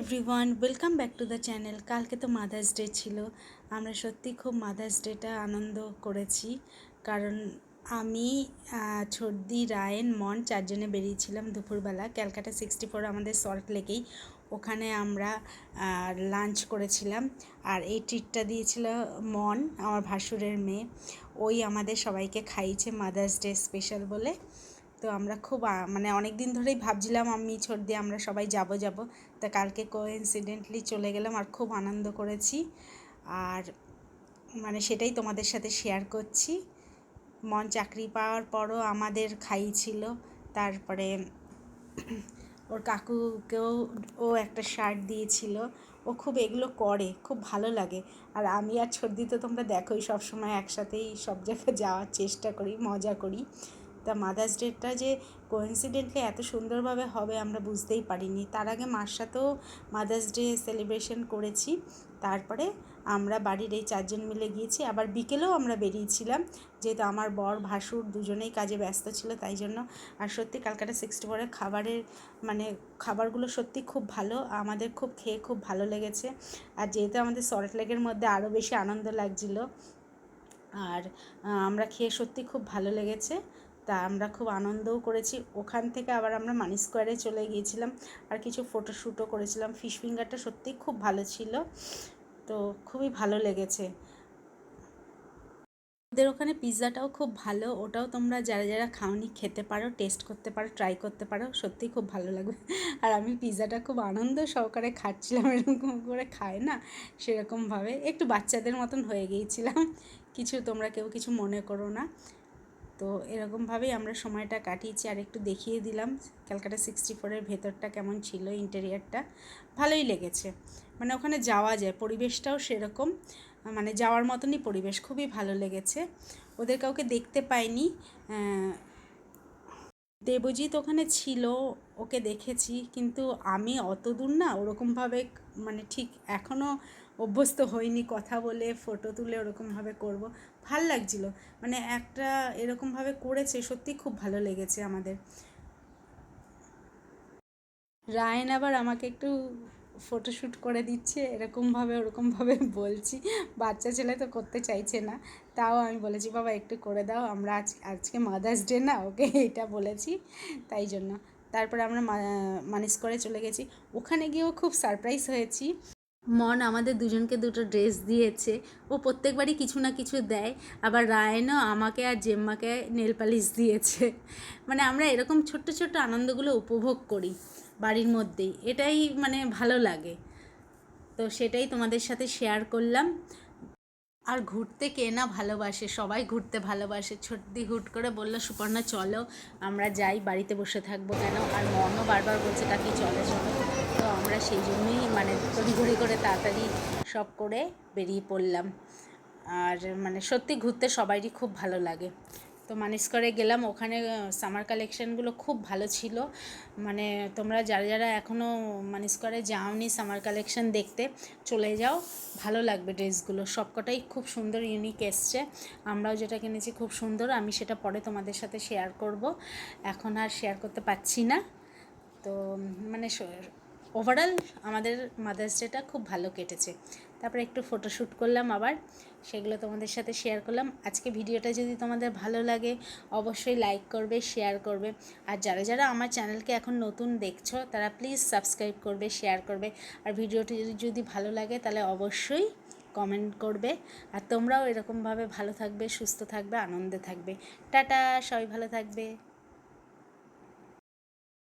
Everyone welcome back to the channel কালকে তো mother's day ছিল। আমরা সত্যি খুব মাদার্স ডেটা আনন্দ করেছি। কারণ আমি ছর্দি, রায়ন, মন চারজনে বেরিয়েছিলাম দুপুরবেলা। ক্যালকাটা সিক্সটি ফোর আমাদের সল্ট লেকেই ওখানে আমরা লাঞ্চ করেছিলাম। আর এই ট্রিটটা দিয়েছিল মন, আমার ভাসুরের মেয়ে। ওই আমাদের সবাইকে খাইয়েছে মাদার্স ডে স্পেশাল বলে। তো আমরা খুব মানে অনেক দিন ধরেই ভাবছিলাম আমি ছোট দিয়ে আমরা সবাই যাব যাব। তা কালকে কোইন্সিডেন্টলি চলে গেলাম আর খুব আনন্দ করেছি। আর মানে সেটাই তোমাদের সাথে শেয়ার করছি। মন চাকরি পাওয়ার পরও আমাদের খাইয়েছিল তারপরে ওর কাকুকেও ও একটা শার্ট দিয়েছিল। ও খুব এগুলো করে, খুব ভালো লাগে। আর আমি আর ছর্দি তো তোমরা দেখোই, সবসময় একসাথেই সব জায়গায় যাওয়ার চেষ্টা করি, মজা করি। তা মাদার্স ডেটা যে কোইন্সিডেন্টলি এত সুন্দরভাবে হবে আমরা বুঝতেই পারিনি। তার আগে মার সাথেও মাদার্স ডে সেলিব্রেশন করেছি। তারপরে আমরা বাড়ির এই চারজন মিলে গিয়েছি। আবার বিকেলেও আমরা বেরিয়েছিলাম। যেহেতু আমার বর, ভাসুর দুজনেই কাজে ব্যস্ত ছিল, তাই জন্য। আর সত্যি ক্যালকাটা সিক্সটি ফোরের খাবারের মানে খাবারগুলো সত্যি খুব ভালো। আমাদের খুব খেয়ে খুব ভালো লেগেছে। আর যেহেতু আমাদের সল্ট লেকের মধ্যে আরও বেশি আনন্দ লাগছিল, আর আমরা খেয়ে সত্যি খুব ভালো লেগেছে। তা আমরা খুব আনন্দও করেছি। ওখান থেকে আবার আমরা মানি স্কোয়ারে চলে গিয়েছিলাম আর কিছু ফটোশ্যুটও করেছিলাম। ফিশ ফিঙ্গারটা সত্যিই খুব ভালো ছিল। তো খুবই ভালো লেগেছে। ওদের ওখানে পিৎজাটাও খুব ভালো। ওটাও তোমরা যারা যারা খাওনি খেতে পারো, টেস্ট করতে পারো, ট্রাই করতে পারো, সত্যিই খুব ভালো লাগবে। আর আমি পিৎজাটা খুব আনন্দ সহকারে খাচ্ছিলাম। এরকম করে খায় না, সেরকমভাবে। একটু বাচ্চাদের মতন হয়ে গিয়েছিলাম। কিছু তোমরা কেউ কিছু মনে করো না। তো এরকমভাবেই আমরা সময়টা কাটিয়েছি, আর একটু দেখিয়ে দিলাম ক্যালকাটা সিক্সটি ফোরের ভেতরটা কেমন ছিল ইন্টেরিয়ারটা ভালোই লেগেছে। মানে ওখানে যাওয়া যায়, পরিবেশটাও সেরকম মানে যাওয়ার মতনই পরিবেশ, খুবই ভালো লেগেছে। ওদের কাউকে দেখতে পাইনি দেবজিৎ ওখানে ছিল, ওকে দেখেছি, কিন্তু আমি অত দূর না, ওরকমভাবে মানে ঠিক এখনও অভ্যস্ত হইনি, কথা বলে ফটো তুলে ওরকমভাবে করব। ভালো লাগছিল। মানে একটা এরকমভাবে করেছে, সত্যি খুব ভালো লেগেছে আমাদের। রায়ন আবার আমাকে একটু ফটোশ্যুট করে দিচ্ছে, এরকমভাবে ওরকমভাবে বলছি। বাচ্চা ছেলে তো করতে চাইছে না। তাও আমি বলেছি, বাবা, একটু করে দাও, আমরা আজ, আজকে মাদার্স ডে না, ওকে এটা বলেছি। তাই জন্য। তারপরে আমরা মানিস করে চলে গেছি। ওখানে গিয়েও খুব সারপ্রাইজ হয়েছি। মন আমাদের দুজনকে দুটো ড্রেস দিয়েছে। ও প্রত্যেকবারই কিছু না কিছু দেয়। আবার রায়নও আমাকে আর জেম্মাকে নেল পালিশ দিয়েছে। মানে আমরা এরকম ছোট্ট ছোট্ট আনন্দগুলো উপভোগ করি বাড়ির মধ্যেই। এটাই মানে ভালো লাগে। তো সেটাই তোমাদের সাথে শেয়ার করলাম। আর ঘুরতে কে না ভালোবাসে? সবাই ঘুরতে ভালোবাসে। ছোট্টি হুট করে বলল, সুপর্ণা, চলো। আমরা যাই, বাড়িতে বসে থাকব কেন? আর মনও বারবার বলছে, কাকি, চলে চলো। আমরা সেই জন্যই মানে তড়িঘড়ি করে তাড়াতাড়ি সব করে বেরিয়ে পড়লাম। আর মানে সত্যি ঘুরতে সবারই খুব ভালো লাগে। তো মানিস করে গেলাম, ওখানে সামার কালেকশানগুলো খুব ভালো ছিল। মানে তোমরা যারা যারা এখনও মানিস করে যাওনি সামার কালেকশান দেখতে, চলে যাও, ভালো লাগবে ড্রেসগুলো সবকটাই খুব সুন্দর ইউনিক এসছে। আমরাও যেটা কিনেছি খুব সুন্দর, আমি সেটা পরে তোমাদের সাথে শেয়ার করব। এখন আর শেয়ার করতে পারছি না। তো মানে ওভারঅল আমাদের মাদার্স ডেটা খুব ভালো কেটেছে। তারপরে একটু ফটোশ্যুট করলাম আবার, সেগুলো তোমাদের সাথে শেয়ার করলাম। আজকে ভিডিওটা যদি তোমাদের ভালো লাগে, অবশ্যই লাইক করবে শেয়ার করবে। আর যারা যারা আমার চ্যানেলকে এখন নতুন দেখছ, তারা প্লিজ সাবস্ক্রাইব করবে শেয়ার করবে। আর ভিডিওটি যদি- যদি ভালো লাগে, তাহলে অবশ্যই কমেন্ট করবে। আর তোমরাও এরকমভাবে ভালো থাকবে, সুস্থ থাকবে, আনন্দে থাকবে। টাটা, সবাই ভালো থাকবে।